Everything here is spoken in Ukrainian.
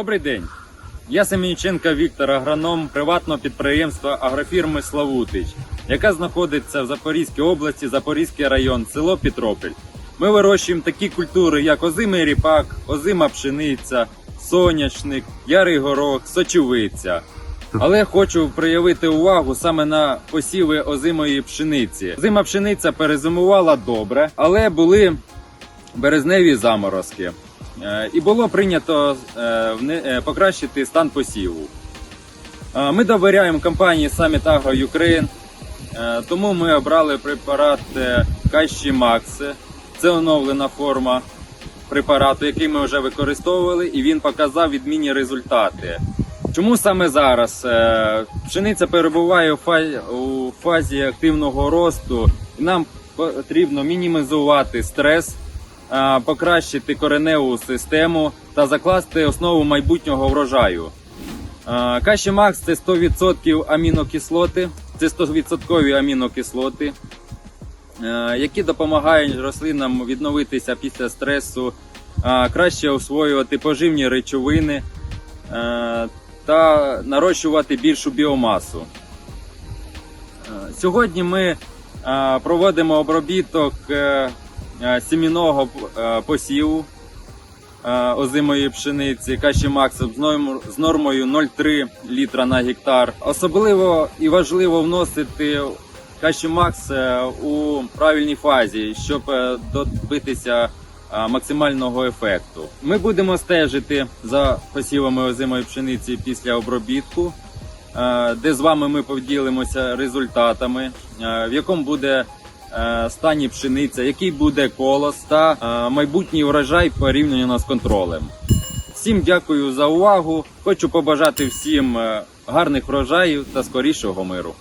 Добрий день. Я Семенченко Віктор, агроном приватного підприємства агрофірми Славутич, яка знаходиться в Запорізькій області, Запорізький район, село Петропіль. Ми вирощуємо такі культури, як озимий ріпак, озима пшениця, соняшник, ярий горох, сочевиця. Але хочу проявити увагу саме на посіви озимої пшениці. Озима пшениця перезимувала добре, але були березневі заморозки. Е, І було прийнято е, е, покращити стан посіву. Ми довіряємо компанії Summit Agro Ukraine, тому ми обрали препарат Кащі Макс. Це оновлена форма препарату, який ми вже використовували, і він показав відмінні результати. Чому саме зараз? Пшениця перебуває у фазі, активного росту, і нам потрібно мінімізувати стрес, покращити кореневу систему та закласти основу майбутнього врожаю. Е, Каші Макс це 100% амінокислоти, це 100% амінокислоти, е, які допомагають рослинам відновитися після стресу, е, краще освоювати поживні речовини е, та нарощувати більшу біомасу. Е, Сьогодні ми е, проводимо обробіток е, сімінного е, посіву е, озимої пшениці каші Макс з нормою 0,3 літра на гектар. Особливо і важливо вносити каші Макс у правильній фазі, щоб добитися максимального ефекту. Ми будемо стежити за посівами озимої пшениці після обробітку, де з вами ми поділимося результатами, в якому буде стані пшениця, який буде колос та е, майбутній врожай порівняно з контролем. Всім дякую за увагу. Хочу побажати всім е, гарних врожаїв та скорішого миру.